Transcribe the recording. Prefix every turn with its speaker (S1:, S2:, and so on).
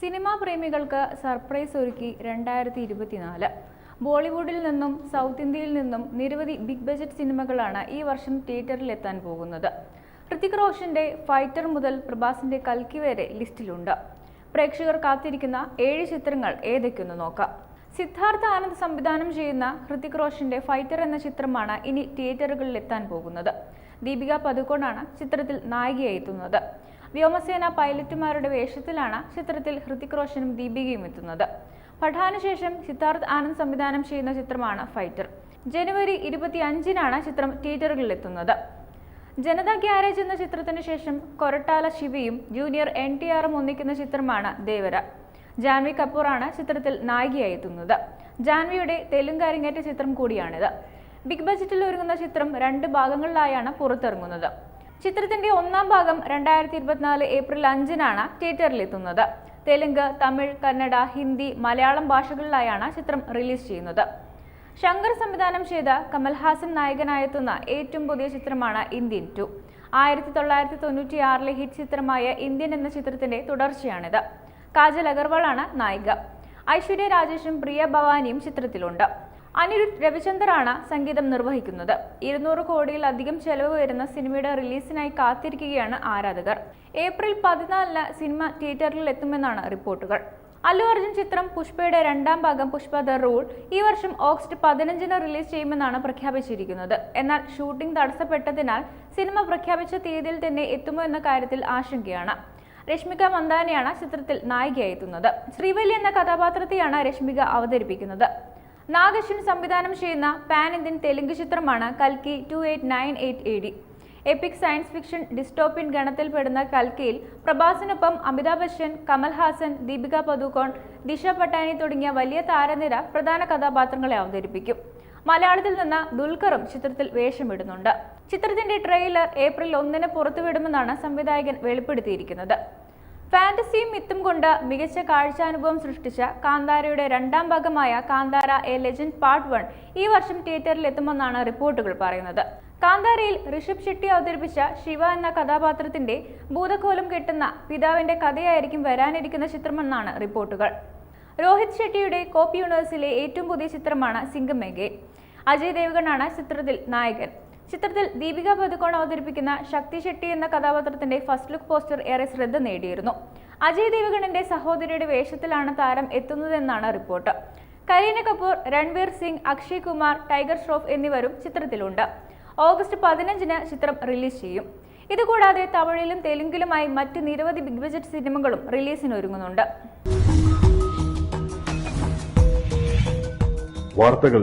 S1: Cinema പ്രേമികൾക്ക് surprise ഒരുക്കി രണ്ടായിരത്തി ഇരുപത്തിനാല് ബോളിവുഡിൽ നിന്നും സൗത്ത് ഇന്ത്യയിൽ നിന്നും നിരവധി ബിഗ് ബജറ്റ് സിനിമകളാണ് ഈ വർഷം തിയേറ്ററിൽ എത്താൻ പോകുന്നത്. ഹൃതിക് റോഷന്റെ ഫൈറ്റർ മുതൽ പ്രഭാസിന്റെ കൽക്കി വരെ ലിസ്റ്റിലുണ്ട്. പ്രേക്ഷകർ കാത്തിരിക്കുന്ന ഏഴ് ചിത്രങ്ങൾ ഏതൊക്കെയൊന്ന് നോക്കാം. സിദ്ധാർത്ഥ ആനന്ദ് സംവിധാനം ചെയ്യുന്ന ഹൃതിക് റോഷന്റെ ഫൈറ്റർ എന്ന ചിത്രമാണ് ഇനി തിയേറ്ററുകളിൽ എത്താൻ പോകുന്നത്. ദീപിക പതുക്കോണാണ് ചിത്രത്തിൽ നായികയായി എത്തുന്നത്. വ്യോമസേന പൈലറ്റുമാരുടെ വേഷത്തിലാണ് ചിത്രത്തിൽ ഹൃതിക് റോഷനും ദീപികയും എത്തുന്നത്. പഠാനു ശേഷം സിദ്ധാർത്ഥ് ആനന്ദ് സംവിധാനം ചെയ്യുന്ന ചിത്രമാണ് ഫൈറ്റർ. ജനുവരി ഇരുപത്തി അഞ്ചിനാണ് ചിത്രം തിയേറ്ററുകളിൽ എത്തുന്നത്. ജനതാ ഗ്യാരേജ് എന്ന ചിത്രത്തിന് ശേഷം കൊരട്ടാല ശിവയും ജൂനിയർ എൻ ടി ആറും ഒന്നിക്കുന്ന ചിത്രമാണ് ദേവര. ജാൻവി കപൂറാണ് ചിത്രത്തിൽ നായികയായി എത്തുന്നത്. ജാൻവിയുടെ തെലുങ്ക് അരങ്ങേറ്റ ചിത്രം കൂടിയാണിത്. ബിഗ് ബജറ്റിൽ ഒരുങ്ങുന്ന ചിത്രം രണ്ട് ഭാഗങ്ങളിലായാണ് പുറത്തിറങ്ങുന്നത്. ചിത്രത്തിന്റെ ഒന്നാം ഭാഗം രണ്ടായിരത്തി ഇരുപത്തിനാല് ഏപ്രിൽ അഞ്ചിനാണ് തിയേറ്ററിൽ എത്തുന്നത് തെലുങ്ക് തമിഴ് കന്നഡ ഹിന്ദി മലയാളം ഭാഷകളിലായാണ് ചിത്രം റിലീസ് ചെയ്യുന്നത്. ശങ്കർ സംവിധാനം ചെയ്ത കമൽഹാസൻ നായകനായെത്തുന്ന ഏറ്റവും പുതിയ ചിത്രമാണ് ഇന്ത്യൻ ടു. ആയിരത്തി തൊള്ളായിരത്തി തൊണ്ണൂറ്റി ആറിലെ ഹിറ്റ് ചിത്രമായ ഇന്ത്യൻ എന്ന ചിത്രത്തിന്റെ തുടർച്ചയാണിത്. കാജൽ അഗർവാളാണ് നായിക. ഐശ്വര്യ രാജേഷും പ്രിയ ഭവാനിയും ചിത്രത്തിലുണ്ട്. അനിരുദ്ധ് രവിചന്ദറാണ് സംഗീതം നിർവഹിക്കുന്നത്. ഇരുന്നൂറ് കോടിയിലധികം ചെലവ് വരുന്ന സിനിമയുടെ റിലീസിനായി കാത്തിരിക്കുകയാണ് ആരാധകർ. ഏപ്രിൽ പതിനാലിന് സിനിമ തിയേറ്ററിൽ എത്തുമെന്നാണ് റിപ്പോർട്ടുകൾ. അല്ലു അർജുൻ ചിത്രം പുഷ്പയുടെ രണ്ടാം ഭാഗം പുഷ്പ ദ റൂൾ ഈ വർഷം ഓഗസ്റ്റ് പതിനഞ്ചിന് റിലീസ് ചെയ്യുമെന്നാണ് പ്രഖ്യാപിച്ചിരിക്കുന്നത്. എന്നാൽ ഷൂട്ടിംഗ് തടസ്സപ്പെട്ടതിനാൽ സിനിമ പ്രഖ്യാപിച്ച തീയതിയിൽ തന്നെ എത്തുമോ എന്ന കാര്യത്തിൽ ആശങ്കയാണ്. രശ്മിക മന്ദാനയാണ് ചിത്രത്തിൽ നായികയായി എത്തുന്നത്. ശ്രീവല്ലി എന്ന കഥാപാത്രത്തെയാണ് രശ്മിക അവതരിപ്പിക്കുന്നത്. നാഗശ്വിൻ സംവിധാനം ചെയ്യുന്ന പാൻ ഇന്ത്യൻ തെലുങ്ക് ചിത്രമാണ് കൽക്കി two eight nine eight A D epic science fiction dystopian ഗണത്തിൽപ്പെടുന്ന കൽക്കിയിൽ പ്രഭാസിനൊപ്പം അമിതാഭ് ബച്ചൻ കമൽഹാസൻ ദീപിക പദുക്കോൺ ദിശ പട്ടാനി തുടങ്ങിയ വലിയ താരനിര പ്രധാന കഥാപാത്രങ്ങളെ അവതരിപ്പിക്കും. മലയാളത്തിൽ നിന്ന് ദുൽഖറും ചിത്രത്തിൽ വേഷമിടുന്നുണ്ട്. ചിത്രത്തിന്റെ ട്രെയിലർ ഏപ്രിൽ ഒന്നിന് പുറത്തുവിടുമെന്നാണ് സംവിധായകൻ വെളിപ്പെടുത്തിയിരിക്കുന്നത്. ഫാന്റസിയും മിത്തും കൊണ്ട് മികച്ച കാഴ്ചാനുഭവം സൃഷ്ടിച്ച കാന്താരയുടെ രണ്ടാം ഭാഗമായ Kantara a legend part one ഈ വർഷം തിയേറ്ററിൽ എത്തുമെന്നാണ് റിപ്പോർട്ടുകൾ പറയുന്നത്. കാന്താരയിൽ ഋഷഭ് ഷെട്ടി അവതരിപ്പിച്ച ശിവ എന്ന കഥാപാത്രത്തിന്റെ ഭൂതകോലം കെട്ടുന്ന പിതാവിന്റെ കഥയായിരിക്കും വരാനിരിക്കുന്ന ചിത്രമെന്നാണ് റിപ്പോർട്ടുകൾ. രോഹിത് ഷെട്ടിയുടെ കോപ്പി യൂണിവേഴ്സിലെ ഏറ്റവും പുതിയ ചിത്രമാണ് സിംഗമേഗെ അജയ് ദേവഗണാണ് ചിത്രത്തിൽ നായകൻ. ചിത്രത്തിൽ ദീപിക പതുക്കോൺ അവതരിപ്പിക്കുന്ന ശക്തി ഷെട്ടി എന്ന കഥാപാത്രത്തിന്റെ ഫസ്റ്റ് ലുക്ക് പോസ്റ്റർ ഏറെ ശ്രദ്ധ നേടിയിരുന്നു. അജയ് ദേവഗണിന്റെ സഹോദരിയുടെ വേഷത്തിലാണ് താരം എത്തുന്നതെന്നാണ് റിപ്പോർട്ട് കരീന കപൂർ രൺവീർ സിംഗ് അക്ഷയ് കുമാർ ടൈഗർ ഷ്രോഫ് എന്നിവരും ചിത്രത്തിലുണ്ട്. ഓഗസ്റ്റ് പതിനഞ്ചിന് ചിത്രം റിലീസ് ചെയ്യും. ഇതുകൂടാതെ തമിഴിലും തെലുങ്കിലുമായി മറ്റ് നിരവധി ബിഗ് ബജറ്റ് സിനിമകളും റിലീസിന് ഒരുങ്ങുന്നുണ്ട്
S2: വാർത്തകൾ